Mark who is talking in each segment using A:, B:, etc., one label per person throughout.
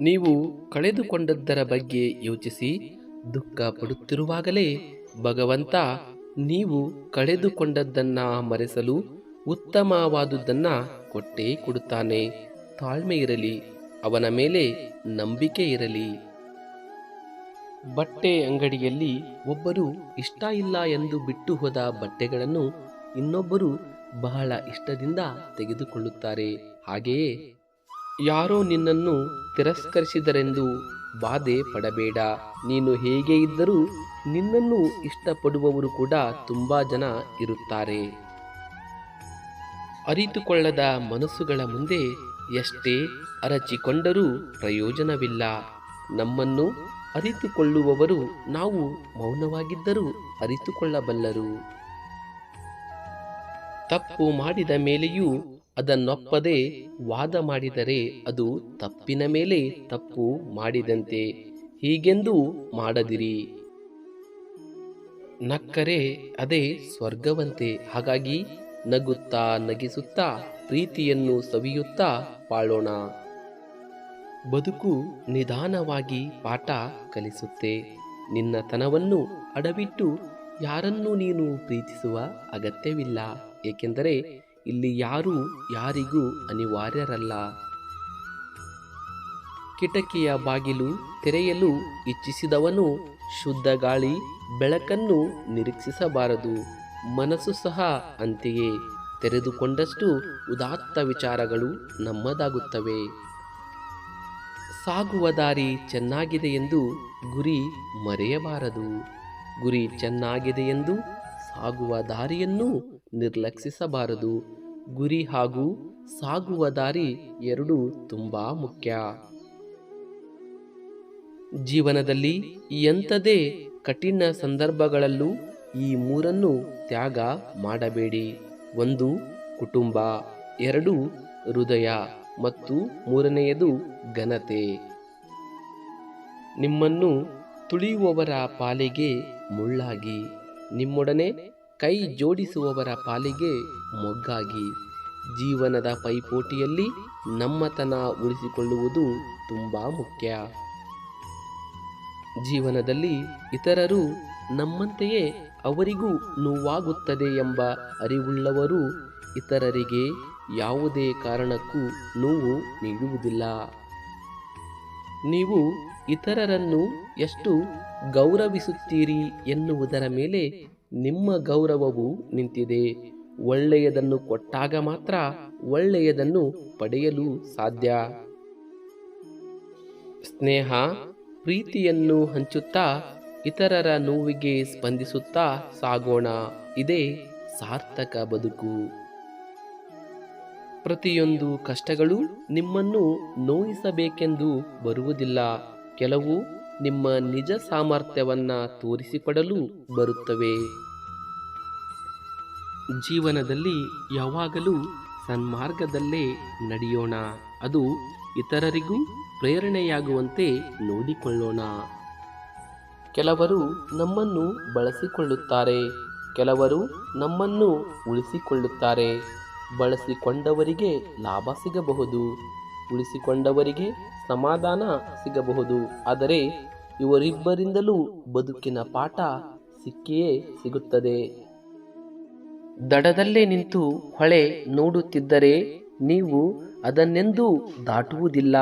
A: ನೀವು ಕಳೆದುಕೊಂಡದ್ದರ ಬಗ್ಗೆ ಯೋಚಿಸಿ ದುಃಖ ಪಡುತ್ತಿರುವಾಗಲೇ ಭಗವಂತ ನೀವು ಕಳೆದುಕೊಂಡದ್ದನ್ನ ಮರೆಸಲು ಉತ್ತಮವಾದುದನ್ನ ಕೊಟ್ಟೇ ಕೊಡುತ್ತಾನೆ. ತಾಳ್ಮೆ ಇರಲಿ, ಅವನ ಮೇಲೆ ನಂಬಿಕೆ ಇರಲಿ. ಬಟ್ಟೆ ಅಂಗಡಿಯಲ್ಲಿ ಒಬ್ಬರು ಇಷ್ಟ ಇಲ್ಲ ಎಂದು ಬಿಟ್ಟು ಹೋದ ಬಟ್ಟೆಗಳನ್ನು ಇನ್ನೊಬ್ಬರು ಬಹಳ ಇಷ್ಟದಿಂದ ತೆಗೆದುಕೊಳ್ಳುತ್ತಾರೆ. ಹಾಗೆಯೇ ಯಾರೋ ನಿನ್ನನ್ನು ತಿರಸ್ಕರಿಸಿದರೆಂದು ಬಾಧೆ ಪಡಬೇಡ. ನೀನು ಹೇಗೆ ಇದ್ದರೂ ನಿನ್ನನ್ನು ಇಷ್ಟಪಡುವವರು ಕೂಡ ತುಂಬಾ ಜನ ಇರುತ್ತಾರೆ. ಅರಿತುಕೊಳ್ಳದ ಮನಸ್ಸುಗಳ ಮುಂದೆ ಎಷ್ಟೇ ಅರಚಿಕೊಂಡರೂ ಪ್ರಯೋಜನವಿಲ್ಲ. ನಮ್ಮನ್ನು ಅರಿತುಕೊಳ್ಳುವವರು ನಾವು ಮೌನವಾಗಿದ್ದರೂ ಅರಿತುಕೊಳ್ಳಬಲ್ಲರು. ತಪ್ಪು ಮಾಡಿದ ಮೇಲೆಯೂ ಅದನ್ನೊಪ್ಪದೆ ವಾದ ಮಾಡಿದರೆ ಅದು ತಪ್ಪಿನ ಮೇಲೆ ತಪ್ಪು ಮಾಡಿದಂತೆ. ಹೀಗೆಂದು ಮಾಡದಿರಿ. ನಕ್ಕರೆ ಅದೇ ಸ್ವರ್ಗವಂತೆ. ಹಾಗಾಗಿ ನಗುತ್ತಾ ನಗಿಸುತ್ತಾ ಪ್ರೀತಿಯನ್ನು ಸವಿಯುತ್ತಾ ಬಾಳೋಣ ಬದುಕು ನಿಧಾನವಾಗಿ ಪಾಠ ಕಲಿಸುತ್ತೆ. ನಿನ್ನತನವನ್ನು ಅಡವಿಟ್ಟು ಯಾರನ್ನೂ ನೀನು ಪ್ರೀತಿಸುವ ಅಗತ್ಯವಿಲ್ಲ. ಏಕೆಂದರೆ ಇಲ್ಲಿ ಯಾರೂ ಯಾರಿಗೂ ಅನಿವಾರ್ಯರಲ್ಲ. ಕಿಟಕಿಯ ಬಾಗಿಲು ತೆರೆಯಲು ಇಚ್ಛಿಸಿದವನು ಶುದ್ಧ ಗಾಳಿ ಬೆಳಕನ್ನು ನಿರೀಕ್ಷಿಸಬಾರದು. ಮನಸ್ಸು ಸಹ ಅಂತೆಯೇ ತೆರೆದುಕೊಂಡಷ್ಟು ಉದಾತ್ತ ವಿಚಾರಗಳು ನಮ್ಮದಾಗುತ್ತವೆ. ಸಾಗುವ ದಾರಿ ಚೆನ್ನಾಗಿದೆ ಎಂದು ಗುರಿ ಮರೆಯಬಾರದು. ಗುರಿ ಚೆನ್ನಾಗಿದೆ ಎಂದು ಸಾಗುವ ದಾರಿಯನ್ನು ನಿರ್ಲಕ್ಷಿಸಬಾರದು. ಗುರಿ ಹಾಗೂ ಸಾಗುವ ದಾರಿ ಎರಡೂ ತುಂಬಾ ಮುಖ್ಯ. ಜೀವನದಲ್ಲಿ ಎಂಥದೇ ಕಠಿಣ ಸಂದರ್ಭಗಳಲ್ಲೂ ಈ ಮೂರನ್ನು ತ್ಯಾಗ ಮಾಡಬೇಡಿ. ಒಂದು, ಕುಟುಂಬ. ಎರಡು, ಹೃದಯ. ಮತ್ತು ಮೂರನೆಯದು ಘನತೆ. ನಿಮ್ಮನ್ನು ತುಳಿಯುವವರ ಪಾಲಿಗೆ ಮುಳ್ಳಾಗಿ. ನಿಮ್ಮೊಡನೆ ಕೈ ಜೋಡಿಸುವವರ ಪಾಲಿಗೆ ಮೊಗ್ಗಾಗಿ. ಜೀವನದ ಪೈಪೋಟಿಯಲ್ಲಿ ನಮ್ಮತನ ಉಳಿಸಿಕೊಳ್ಳುವುದು ತುಂಬಾ ಮುಖ್ಯ. ಜೀವನದಲ್ಲಿ ಇತರರು ನಮ್ಮಂತೆಯೇ ಅವರಿಗೂ ನೋವಾಗುತ್ತದೆ ಎಂಬ ಅರಿವುಳ್ಳವರು ಇತರರಿಗೆ ಯಾವುದೇ ಕಾರಣಕ್ಕೂ ನೋವು ನೀಡುವುದಿಲ್ಲ. ನೀವು ಇತರರನ್ನು ಎಷ್ಟು ಗೌರವಿಸುತ್ತೀರಿ ಎನ್ನುವುದರ ಮೇಲೆ ನಿಮ್ಮ ಗೌರವವು ನಿಂತಿದೆ. ಒಳ್ಳೆಯದನ್ನು ಕೊಟ್ಟಾಗ ಮಾತ್ರ ಒಳ್ಳೆಯದನ್ನು ಪಡೆಯಲು ಸಾಧ್ಯ. ಸ್ನೇಹ, ಪ್ರೀತಿಯನ್ನು ಹಂಚುತ್ತಾ ಇತರರ ನೋವಿಗೆ ಸ್ಪಂದಿಸುತ್ತಾ ಸಾಗೋಣ. ಇದೇ ಸಾರ್ಥಕ ಬದುಕು. ಪ್ರತಿಯೊಂದು ಕಷ್ಟಗಳು ನಿಮ್ಮನ್ನು ನೋಯಿಸಬೇಕೆಂದು ಬರುವುದಿಲ್ಲ. ಕೆಲವು ನಿಮ್ಮ ನಿಜ ಸಾಮರ್ಥ್ಯವನ್ನ ತೋರಿಸಿಕೊಡಲು ಬರುತ್ತವೆ. ಜೀವನದಲ್ಲಿ ಯಾವಾಗಲೂ ಸನ್ಮಾರ್ಗದಲ್ಲೇ ನಡೆಯೋಣ. ಅದು ಇತರರಿಗೂ ಪ್ರೇರಣೆಯಾಗುವಂತೆ ನೋಡಿಕೊಳ್ಳೋಣ. ಕೆಲವರು ನಮ್ಮನ್ನು ಬಳಸಿಕೊಳ್ಳುತ್ತಾರೆ. ಕೆಲವರು ನಮ್ಮನ್ನು ಉಳಿಸಿಕೊಳ್ಳುತ್ತಾರೆ. ಬಳಸಿಕೊಂಡವರಿಗೆ ಲಾಭ ಸಿಗಬಹುದು. ಉಳಿಸಿಕೊಂಡವರಿಗೆ ಸಮಾಧಾನ ಸಿಗಬಹುದು. ಆದರೆ ಇವರಿಬ್ಬರಿಂದಲೂ ಬದುಕಿನ ಪಾಠ ಸಿಕ್ಕಿಯೇ ಸಿಗುತ್ತದೆ. ದಡದಲ್ಲೇ ನಿಂತು ಹೊಳೆ ನೋಡುತ್ತಿದ್ದರೆ ನೀವು ಅದನ್ನೆಂದೂ ದಾಟುವುದಿಲ್ಲ.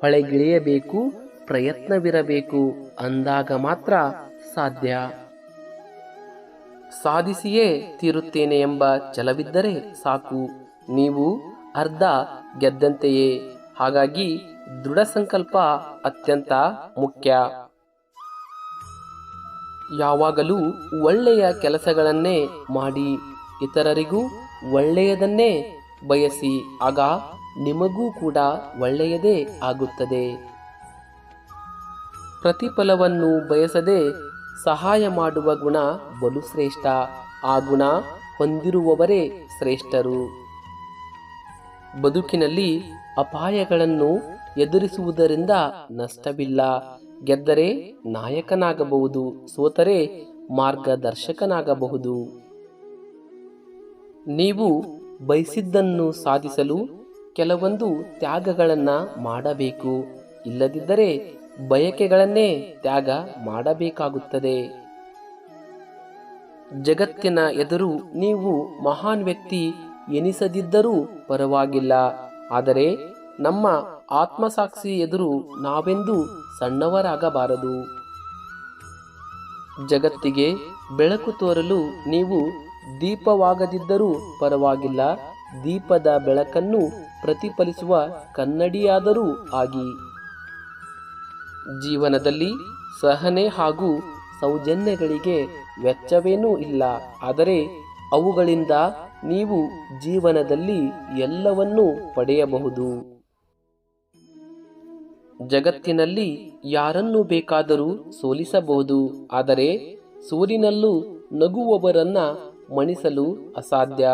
A: ಹೊಳೆಗಿಳಿಯಬೇಕು ಪ್ರಯತ್ನವಿರಬೇಕು, ಅಂದಾಗ ಮಾತ್ರ ಸಾಧ್ಯ. ಸಾಧಿಸಿಯೇ ತೀರುತ್ತೇನೆ ಎಂಬ ಛಲವಿದ್ದರೆ ಸಾಕು. ನೀವು ಅರ್ಧ ಗೆದ್ದಂತೆಯೇ. ಹಾಗಾಗಿ ದೃಢ ಸಂಕಲ್ಪ ಅತ್ಯಂತ ಮುಖ್ಯ. ಯಾವಾಗಲೂ ಒಳ್ಳೆಯ ಕೆಲಸಗಳನ್ನೇ ಮಾಡಿ, ಇತರರಿಗೂ ಒಳ್ಳೆಯದನ್ನೇ ಬಯಸಿ, ಆಗ ನಿಮಗೂ ಕೂಡ ಒಳ್ಳೆಯದೇ ಆಗುತ್ತದೆ. ಪ್ರತಿಫಲವನ್ನು ಬಯಸದೆ ಸಹಾಯ ಮಾಡುವ ಗುಣ ಬಲು ಶ್ರೇಷ್ಠ, ಆ ಗುಣ ಹೊಂದಿರುವವರೇ ಶ್ರೇಷ್ಠರು. ಬದುಕಿನಲ್ಲಿ ಅಪಾಯಗಳನ್ನು ಎದುರಿಸುವುದರಿಂದ ನಷ್ಟವಿಲ್ಲ. ಗೆದ್ದರೆ ನಾಯಕನಾಗಬಹುದು, ಸೋತರೆ ಮಾರ್ಗದರ್ಶಕನಾಗಬಹುದು. ನೀವು ಬಯಸಿದ್ದನ್ನು ಸಾಧಿಸಲು ಕೆಲವೊಂದು ತ್ಯಾಗಗಳನ್ನು ಮಾಡಬೇಕು. ಇಲ್ಲದಿದ್ದರೆ ಬಯಕೆಗಳನ್ನೇ ತ್ಯಾಗ ಮಾಡಬೇಕಾಗುತ್ತದೆ. ಜಗತ್ತಿನ ಎದುರು ನೀವು ಮಹಾನ್ ವ್ಯಕ್ತಿ ಎನಿಸದಿದ್ದರೂ ಪರವಾಗಿಲ್ಲ. ಆದರೆ ನಮ್ಮ ಆತ್ಮಸಾಕ್ಷಿ ಎದುರು ನಾವೆಂದೂ ಸಣ್ಣವರಾಗಬಾರದು. ಜಗತ್ತಿಗೆ ಬೆಳಕು ತೋರಲು ನೀವು ದೀಪವಾಗದಿದ್ದರೂ ಪರವಾಗಿಲ್ಲ. ದೀಪದ ಬೆಳಕನ್ನು ಪ್ರತಿಫಲಿಸುವ ಕನ್ನಡಿಯಾದರೂ ಆಗಿ. ಜೀವನದಲ್ಲಿ ಸಹನೆ ಹಾಗೂ ಸೌಜನ್ಯಗಳಿಗೆ ವೆಚ್ಚವೇನೂ ಇಲ್ಲ. ಆದರೆ ಅವುಗಳಿಂದ ನೀವು ಜೀವನದಲ್ಲಿ ಎಲ್ಲವನ್ನೂ ಪಡೆಯಬಹುದು. ಜಗತ್ತಿನಲ್ಲಿ ಯಾರನ್ನು ಬೇಕಾದರೂ ಸೋಲಿಸಬಹುದು, ಆದರೆ ಸೋಲಿನಲ್ಲೂ ನಗುವವರನ್ನ ಮಣಿಸಲು ಅಸಾಧ್ಯ.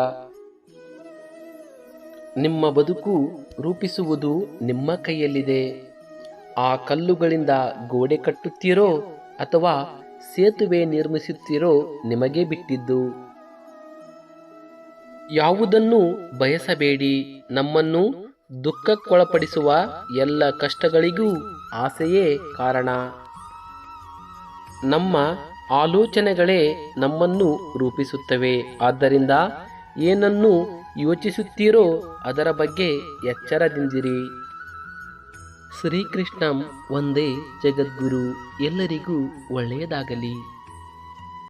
A: ನಿಮ್ಮ ಬದುಕು ರೂಪಿಸುವುದು ನಿಮ್ಮ ಕೈಯಲ್ಲಿದೆ. ಆ ಕಲ್ಲುಗಳಿಂದ ಗೋಡೆ ಕಟ್ಟುತ್ತೀರೋ ಅಥವಾ ಸೇತುವೆ ನಿರ್ಮಿಸುತ್ತೀರೋ ನಿಮಗೆ ಬಿಟ್ಟಿದ್ದು. ಯಾವುದನ್ನು ಬಯಸಬೇಡಿ. ನಮ್ಮನ್ನು ದುಃಖಕ್ಕೊಳಪಡಿಸುವ ಎಲ್ಲ ಕಷ್ಟಗಳಿಗೂ ಆಸೆಯೇ ಕಾರಣ. ನಮ್ಮ ಆಲೋಚನೆಗಳೇ ನಮ್ಮನ್ನು ರೂಪಿಸುತ್ತವೆ. ಆದ್ದರಿಂದ ಏನನ್ನು ಯೋಚಿಸುತ್ತೀರೋ ಅದರ ಬಗ್ಗೆ ಎಚ್ಚರದಿಂದಿರಿ. ಶ್ರೀಕೃಷ್ಣಂ ಒಂದೇ ಜಗದ್ಗುರು, ಎಲ್ಲರಿಗೂ ಒಳ್ಳೆಯದಾಗಲಿ.